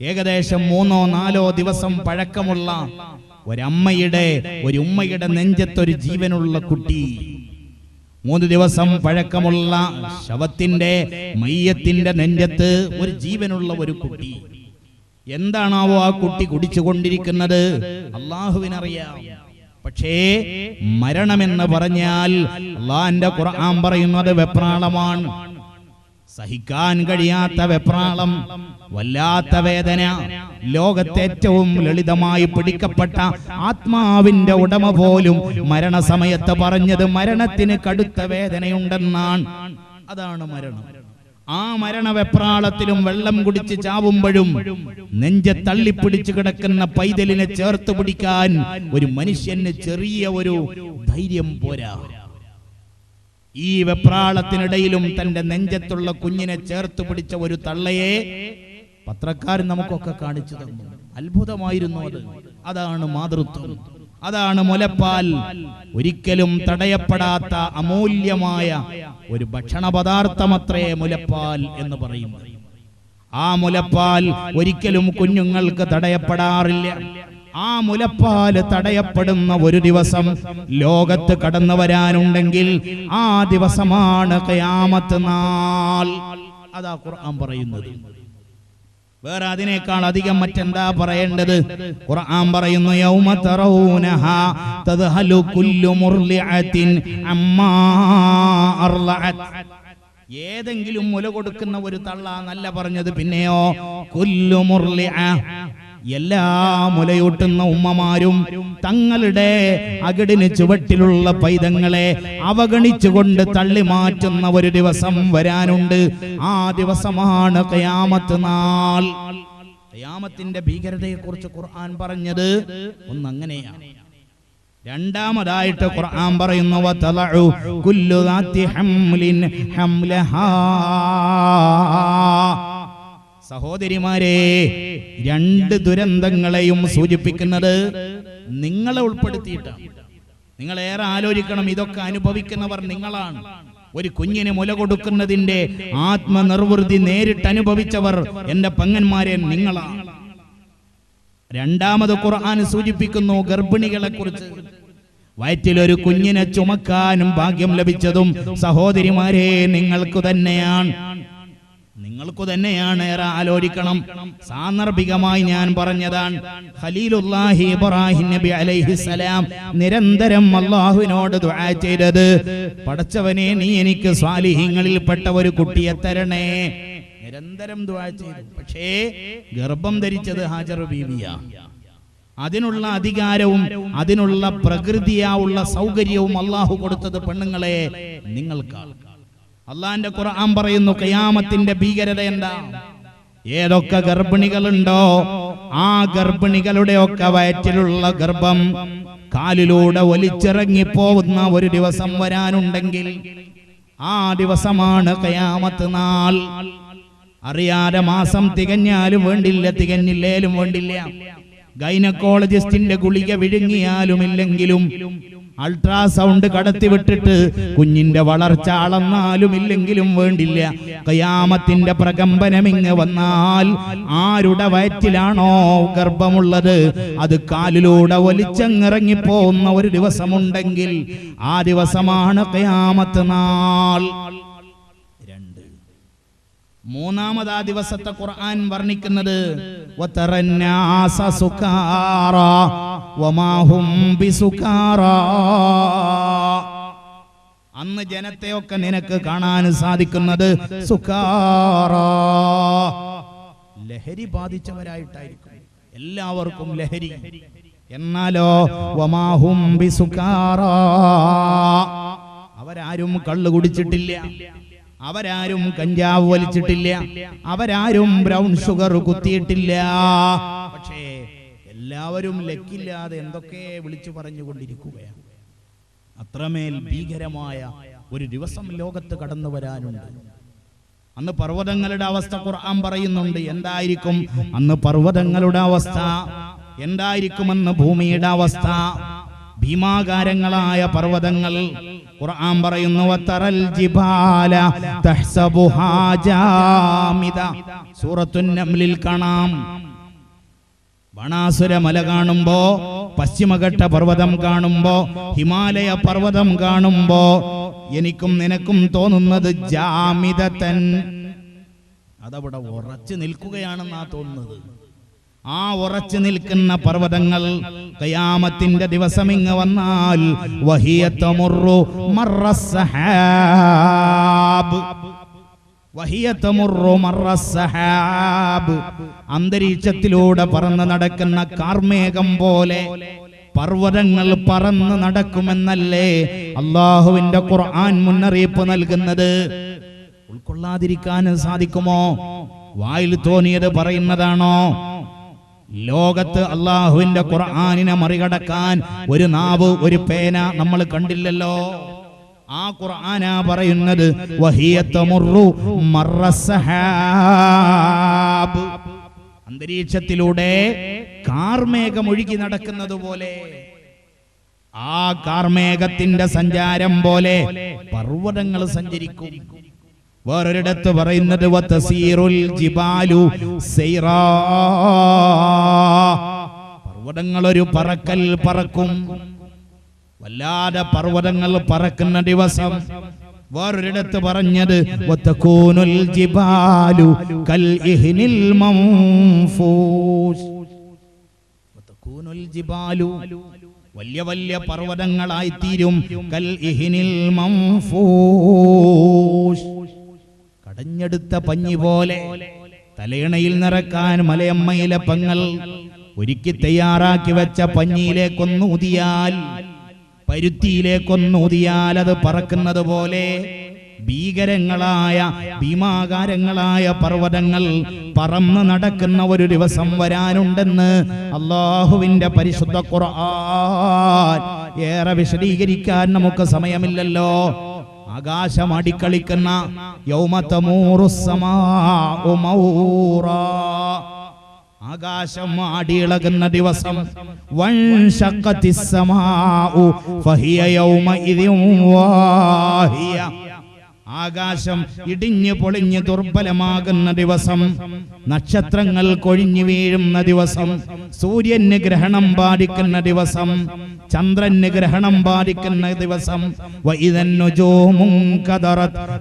ഏകദേശം മൂന്നോ നാലോ ദിവസം പഴക്കമുള്ള ഒരമ്മയുടെ ഒരു ഉമ്മയുടെ നെഞ്ചത്തൊരു ജീവനുള്ള കുട്ടി. മൂന്ന് ദിവസം പഴക്കമുള്ള ശവത്തിന്റെ മയ്യത്തിന്റെ നെഞ്ചത്ത് ഒരു ജീവനുള്ള ഒരു കുട്ടി. എന്താണാവോ ആ കുട്ടി കുടിച്ചുകൊണ്ടിരിക്കുന്നത്? അള്ളാഹുവിനറിയാം. പക്ഷേ മരണമെന്ന് പറഞ്ഞാൽ അള്ളാന്റെ ഖുർആൻ പറയുന്നത് വെപ്രാളമാണ്. സഹിക്കാൻ കഴിയാത്ത വെപ്രാളം വല്ലാത്ത വേദന ലോകത്തെ ഏറ്റവും ലളിതമായി പിടിക്കപ്പെട്ട ആത്മാവിന്റെ ഉടമ പോലും മരണസമയത്ത് പറഞ്ഞത് മരണത്തിന് കടുത്ത വേദനയുണ്ടെന്നാണ്. അതാണ് മരണം. ആ മരണ വെപ്രാളത്തിലും വെള്ളം കുടിച്ച് ചാവുമ്പോഴും നെഞ്ചെ തള്ളിപ്പിടിച്ചു കിടക്കുന്ന പൈതലിനെ ചേർത്ത് പിടിക്കാൻ ഒരു മനുഷ്യന് ചെറിയ ഒരു ധൈര്യം പോരാ. ഈ വെപ്രാളത്തിനിടയിലും തന്റെ നെഞ്ചത്തുള്ള കുഞ്ഞിനെ ചേർത്ത് പിടിച്ച ഒരു തള്ളയെ പത്രക്കാരൻ നമുക്കൊക്കെ കാണിച്ചു തന്നു. അത്ഭുതമായിരുന്നു അത്. അതാണ് മാതൃത്വം. അതാണ് മുലപ്പാൽ. ഒരിക്കലും തടയപ്പെടാത്ത അമൂല്യമായ ഒരു ഭക്ഷണ പദാർത്ഥമത്രേ മുലപ്പാൽ എന്ന് പറയുന്നത്. ആ മുലപ്പാൽ ഒരിക്കലും കുഞ്ഞുങ്ങൾക്ക് തടയപ്പെടാറില്ല. ആ മുലപ്പാൽ തടയപ്പെടുന്ന ഒരു ദിവസം ലോകത്ത് കടന്നു വരാനുണ്ടെങ്കിൽ ആ ദിവസമാണ് കയാമത്ത് നാൾ. അതാ ഖുർആൻ പറയുന്നത്. വേറെ അതിനേക്കാൾ അധികം മറ്റെന്താ പറയേണ്ടത്? ഖുർആൻ പറയുന്നു യൗമ തറൗനഹ തദ്ഹലു കുല്ലു മുർലിഅത്തിൻ അമ്മാ അർലഅത്. ഏതെങ്കിലും മുല കൊടുക്കുന്ന ഒരു തള്ള നല്ല പറഞ്ഞത് പിന്നെയോ കുല്ലു മുർലിഅ എല്ലാ മുലയൂട്ടുന്ന ഉമ്മമാരും തങ്ങളുടെ അകിടിന് ചുവട്ടിലുള്ള പൈതങ്ങളെ അവഗണിച്ചുകൊണ്ട് തള്ളി മാറ്റുന്ന ഒരു ദിവസം വരാനുണ്ട്. ആ ദിവസമാണ് കയാമത്ത് നാൾ. കയാമത്തിന്റെ ഭീകരതയെ കുറിച്ച് ഖുർആൻ പറഞ്ഞത് ഒന്നങ്ങനെയാണ് രണ്ടാമതായിട്ട് ഖുർആൻ പറയുന്നു വതലഉ കുല്ലു ദാത്തി ഹംലിൻ ഹംലഹാ. സഹോദരിമാരെ രണ്ട് ദുരന്തങ്ങളെയും സൂചിപ്പിക്കുന്നത് നിങ്ങളെ ഉൾപ്പെടുത്തിയിട്ടാണ്. നിങ്ങൾ ഏറെ ആലോചിക്കണം ഇതൊക്കെ അനുഭവിക്കുന്നവർ നിങ്ങളാണ്. ഒരു കുഞ്ഞിന് മുല കൊടുക്കുന്നതിന്റെ ആത്മനിർവൃതി നേരിട്ട് അനുഭവിച്ചവർ എന്റെ പങ്ങന്മാരെ നിങ്ങളാണ്. രണ്ടാമത് ഖുർആൻ സൂചിപ്പിക്കുന്നു ഗർഭിണികളെ കുറിച്ച് വയറ്റിലൊരു കുഞ്ഞിനെ ചുമക്കാനും ഭാഗ്യം ലഭിച്ചതും സഹോദരിമാരെ നിങ്ങൾക്ക് തന്നെയാണ്. നിങ്ങൾക്ക് തന്നെയാണ് ഏറെ ആലോചിക്കണം. സാന്ദർഭികമായി ഞാൻ പറഞ്ഞതാണ് ഖലീലുല്ലാഹി ഇബ്രാഹിം നബി അലൈഹിസ്സലാം നിരന്തരം അള്ളാഹുവിനോട് ദുആ ചെയ്തത് പടച്ചവനെ നീ എനിക്ക് സ്വാലിഹ്യങ്ങളിൽപ്പെട്ട ഒരു കുട്ടിയെ തരണേ. നിരന്തരം ദുആ ചെയ്തു. പക്ഷേ ഗർഭം ധരിച്ചത് ഹാജർ ബീവിയാ. അതിനുള്ള അധികാരവും അതിനുള്ള പ്രകൃതിയാവുള്ള സൗകര്യവും അള്ളാഹു കൊടുത്തത് പെണ്ണുങ്ങളെ നിങ്ങൾക്കാണ്. അള്ളാന്റെ ഖുർആൻ പറയുന്നു കയാമത്തിന്റെ ഭീകരത എന്താ? ഏതൊക്കെ ഗർഭിണികളുണ്ടോ ആ ഗർഭിണികളുടെ ഒക്കെ വയറ്റിലുള്ള ഗർഭം കാലിലൂടെ ഒലിച്ചിറങ്ങി പോകുന്ന ഒരു ദിവസം വരാനുണ്ടെങ്കിൽ ആ ദിവസമാണ് കയാമത്ത് നാൾ. അറിയാതെ മാസം തികഞ്ഞാലും വേണ്ടില്ല തികഞ്ഞില്ലേലും വേണ്ടില്ല. ഗൈനക്കോളജിസ്റ്റിന്റെ ഗുളിക വിഴുങ്ങിയാലും ഇല്ലെങ്കിലും അൾട്രാസൗണ്ട് കടത്തിവിട്ടിട്ട് കുഞ്ഞിന്റെ വളർച്ച അളന്നാലും ഇല്ലെങ്കിലും വേണ്ടില്ല. കയാമത്തിന്റെ പ്രകമ്പനമിങ്ങ് വന്നാൽ ആരുടെ വയറ്റിലാണോ ഗർഭമുള്ളത്? അത് കാലിലൂടെ ഒലിച്ചങ്ങിറങ്ങിപ്പോകുന്ന ഒരു ദിവസമുണ്ടെങ്കിൽ ആ ദിവസമാണ് കയാമത്ത് നാൾ. രണ്ട്. മൂന്നാമത് ആ ദിവസത്തെ ഖുർആൻ വർണിക്കുന്നത് വതറന്നാസ സുകാറ വമാ ഹും ബിസുകാറ. അന്ന് ജനത്തെയൊക്കെ നിനക്ക് കാണാൻ സാധിക്കുന്നത് സുഖാറ ലഹരി ബാധിച്ചവരായിട്ടായിരിക്കും. എല്ലാവർക്കും ലഹരി. എന്നാലോ വമാഹും അവരാരും കള്ളു കുടിച്ചിട്ടില്ല. അവരാരും കഞ്ചാവ് വലിച്ചിട്ടില്ല. അവരാരും ബ്രൗൺ ഷുഗർ കുത്തിയിട്ടില്ല. എല്ലാവരും ലക്കില്ലാതെ എന്തൊക്കെ വിളിച്ചു പറഞ്ഞുകൊണ്ടിരിക്കുകയാണ്. അത്രമേൽ ഭീകരമായ ഒരു ദിവസം ലോകത്ത് കടന്നു വരാനുണ്ട്. അന്ന് പർവതങ്ങളുടെ അവസ്ഥ ഖുർആൻ പറയുന്നുണ്ട് എന്തായിരിക്കും? അന്ന് പർവതങ്ങളുടെ അവസ്ഥ എന്തായിരിക്കും അന്ന് ഭൂമിയുടെ അവസ്ഥ? ഭീമാകാരങ്ങളായ പർവതങ്ങൾ ഖുർആൻ പറയുന്നു വതറൽ ജിബാല കാണാം. ബാണാസുര മല കാണുമ്പോ പശ്ചിമഘട്ട പർവതം കാണുമ്പോ ഹിമാലയ പർവതം കാണുമ്പോ എനിക്കും നിനക്കും തോന്നുന്നത് ജാമിതത്തൻ അതവിടെ ഉറച്ചു നിൽക്കുകയാണെന്നാ തോന്നുന്നത്. ആ ഉറച്ചു നിൽക്കുന്ന പർവതങ്ങൾ കയാമത്തിന്റെ ദിവസം ഇങ്ങ് വന്നാൽ അന്തരീക്ഷത്തിലൂടെ പറന്ന് നടക്കുന്ന കാർമേഘം പോലെ പർവതങ്ങൾ പറന്ന് നടക്കുമെന്നല്ലേ അള്ളാഹുവിന്റെ ഖുർആൻ മുന്നറിയിപ്പ് നൽകുന്നത്? ഉൾക്കൊള്ളാതിരിക്കാൻ സാധിക്കുമോ? വായിൽ തോന്നിയത് പറയുന്നതാണോ? ലോകത്ത് അള്ളാഹുവിന്റെ ഖുർആാനിനെ മറികടക്കാൻ ഒരു നാവ് ഒരു പേന നമ്മൾ കണ്ടില്ലല്ലോ. ആ ഖുർആനാ പറയുന്നത് അന്തരീക്ഷത്തിലൂടെ കാർമേഘം ഒഴുകി നടക്കുന്നത് പോലെ ആ കാർമേഘത്തിന്റെ സഞ്ചാരം പോലെ പർവതങ്ങൾ സഞ്ചരിക്കും. വേറൊരിടത്ത് പറയുന്നത് ജിബാലു. പർവതങ്ങൾ ഒരു പറക്കൽ പറക്കും. വല്ലാതെ പർവതങ്ങൾ പറക്കുന്ന ദിവസം വേറൊരിടത്ത് പറഞ്ഞത് ജിബാലു കൽ ഇഹ്നിൽ മംഫൂസ്. ജിബാലു വലിയ വലിയ പർവതങ്ങളായി തീരും കൽ ഇഹ്നിൽ മംഫൂസ്. കടഞ്ഞെടുത്ത പഞ്ഞി പോലെ തലയിണയിൽ നിറക്കാൻ മലയമ്മയിലെ പങ്ങൾ ഒരുക്കി തയ്യാറാക്കി വെച്ച പഞ്ഞിയിലേക്കൊന്ന് ഊതിയാൽ പരുത്തിയിലേക്കൊന്ന് ഊതിയാൽ അത് പറക്കുന്നത് പോലെ ഭീകരങ്ങളായ ഭീമാകാരങ്ങളായ പർവതങ്ങൾ പറന്ന് നടക്കുന്ന ഒരു ദിവസം വരാനുണ്ടെന്ന് അള്ളാഹുവിന്റെ പരിശുദ്ധ ഖുർആൻ ഏറെ വിശദീകരിക്കാൻ നമുക്ക് സമയമില്ലല്ലോ ആകാശം അടിക്കളിക്കുന്ന യൗമത്തമൂറുസമാ മൗറാ. ആകാശം ആടിയിളകുന്ന ദിവസം. ആകാശം ഇടിഞ്ഞു പൊളിഞ്ഞ് ദുർബലമാകുന്ന ദിവസം. നക്ഷത്രങ്ങൾ കൊഴിഞ്ഞു വീഴുന്ന ദിവസം. സൂര്യന് ഗ്രഹണം ബാധിക്കുന്ന ദിവസം. ചന്ദ്രന് ഗ്രഹണം ബാധിക്കുന്ന ദിവസം.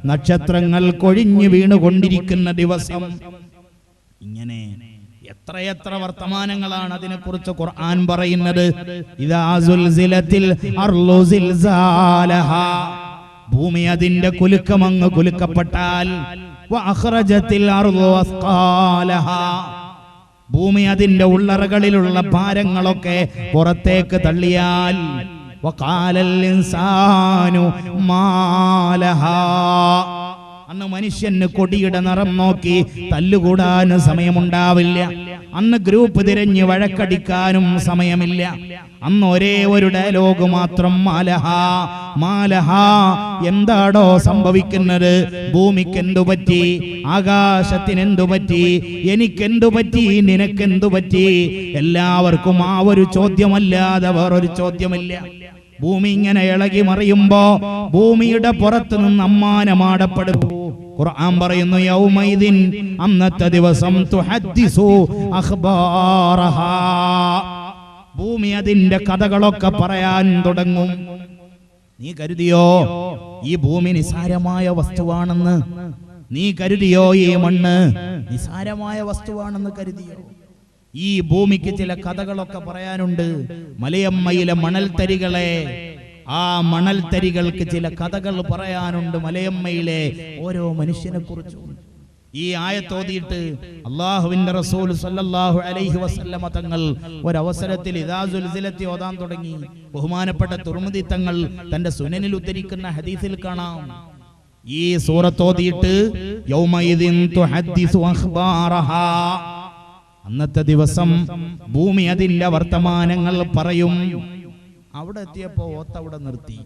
നക്ഷത്രങ്ങൾ കൊഴിഞ്ഞു വീണുകൊണ്ടിരിക്കുന്ന ദിവസം. ഇങ്ങനെ എത്രയെത്ര വർത്തമാനങ്ങളാണ് അതിനെക്കുറിച്ച് ഖുർആൻ പറയുന്നത്. ഭൂമി അതിന്റെ കുലുക്കപ്പെട്ടാൽ വഅഖ്റജത്തിൽ അർളു അസ്ഖാലഹാ. ഭൂമി അതിന്റെ ഉള്ളറകളിലുള്ള ഭാരങ്ങളൊക്കെ പുറത്തേക്ക് തള്ളിയാൽ അന്ന് മനുഷ്യന് കൊടിയുടെ നിറം നോക്കി തല്ലുകൂടാൻ സമയമുണ്ടാവില്ല അന്ന് ഗ്രൂപ്പ് തിരഞ്ഞ് വഴക്കടിക്കാനും സമയമില്ല. അന്ന് ഒരേ ഒരു ഡയലോഗ് മാത്രം മാലഹ മാലഹ എന്താടോ സംഭവിക്കുന്നത്? ഭൂമിക്ക് എന്തു പറ്റി? ആകാശത്തിന് എന്തു പറ്റി? എനിക്കെന്തു പറ്റി? നിനക്കെന്തു പറ്റി? എല്ലാവർക്കും ആ ഒരു ചോദ്യമല്ലാതെ വേറൊരു ചോദ്യമില്ല. ഭൂമി ഇങ്ങനെ ഇളകി മറിയുമ്പോ ഭൂമിയുടെ പുറത്തുനിന്ന് നിന്ന് അമ്മാനമാടപ്പെടും ഖുർആൻ പറയുന്നു യൗമൈദിൻ അന്നത്തെ ദിവസം തുഹദ്ദിസു അഖ്ബാറഹാ. ഭൂമി അതിന്റെ കഥകളൊക്കെ പറയാൻ തുടങ്ങും. നീ കരുതിയോ ഈ ഭൂമി നിസാരമായ വസ്തുവാണെന്ന്? നീ കരുതിയോ ഈ മണ്ണ് നിസാരമായ വസ്തുവാണെന്ന് കരുതിയോ? ഈ ഭൂമിക്ക് ചില കഥകളൊക്കെ പറയാനുണ്ട്. മലയമ്മയിലെ മണൽത്തരികളെ ആ മണൽത്തരികൾക്ക് ചില കഥകൾ പറയാനുണ്ട് മലയമ്മയിലെ ഓരോ മനുഷ്യനെ കുറിച്ചും. ഈ ആയത്തോതിയിട്ട് അള്ളാഹുവിന്റെ റസൂൽ സല്ലല്ലാഹു അലൈഹി വസല്ലമ തങ്ങൾ ഒരവസരത്തിൽ ഇദാ സുൽസിലത്തി ഓതാൻ തുടങ്ങി. ബഹുമാനപ്പെട്ട തുർമുദി തങ്ങൾ തന്റെ സുനനിൽ ഉദ്ധരിക്കുന്ന ഹദീസിൽ കാണാം. ഈ സൂറത്തോതിയിട്ട് അന്നത്തെ ദിവസം ഭൂമി അതിന്റെ വർത്തമാനങ്ങൾ പറയും. അവിടെ എത്തിയപ്പോ ഓത്ത് അവിടെ നിർത്തി.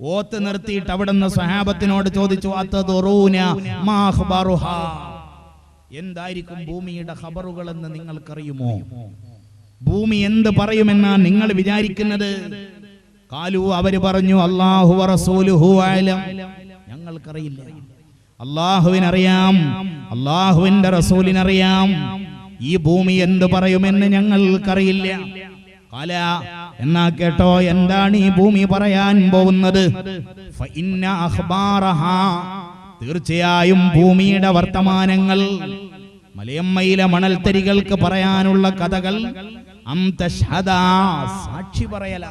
ഓത്ത് നിർത്തിയിട്ട് അവിടെ നിന്ന് സഹാബത്തിനോട് ചോദിച്ചു? എന്തായിരിക്കും ഭൂമിയുടെ ഖബറുകൾ എന്ന് നിങ്ങൾക്കറിയുമോ? ഭൂമി എന്ത് പറയുമെന്നാ നിങ്ങൾ വിചാരിക്കുന്നത്? കാലു അവർ പറഞ്ഞു അള്ളാഹു ഞങ്ങൾക്കറിയില്ല. അള്ളാഹുവിനറിയാം അള്ളാഹുവിന്റെ റസൂലിനറിയാം ഈ ഭൂമി എന്ത് പറയുമെന്ന് ഞങ്ങൾക്കറിയില്ല. കാല എന്നാ കേട്ടോ എന്താണ് ഈ ഭൂമി പറയാൻ പോകുന്നത്. തീർച്ചയായും ഭൂമിയുടെ വർത്തമാനങ്ങൾ മലയമ്മയിലെ മണൽത്തരികൾക്ക് പറയാനുള്ള കഥകൾ അം സാക്ഷി പറയല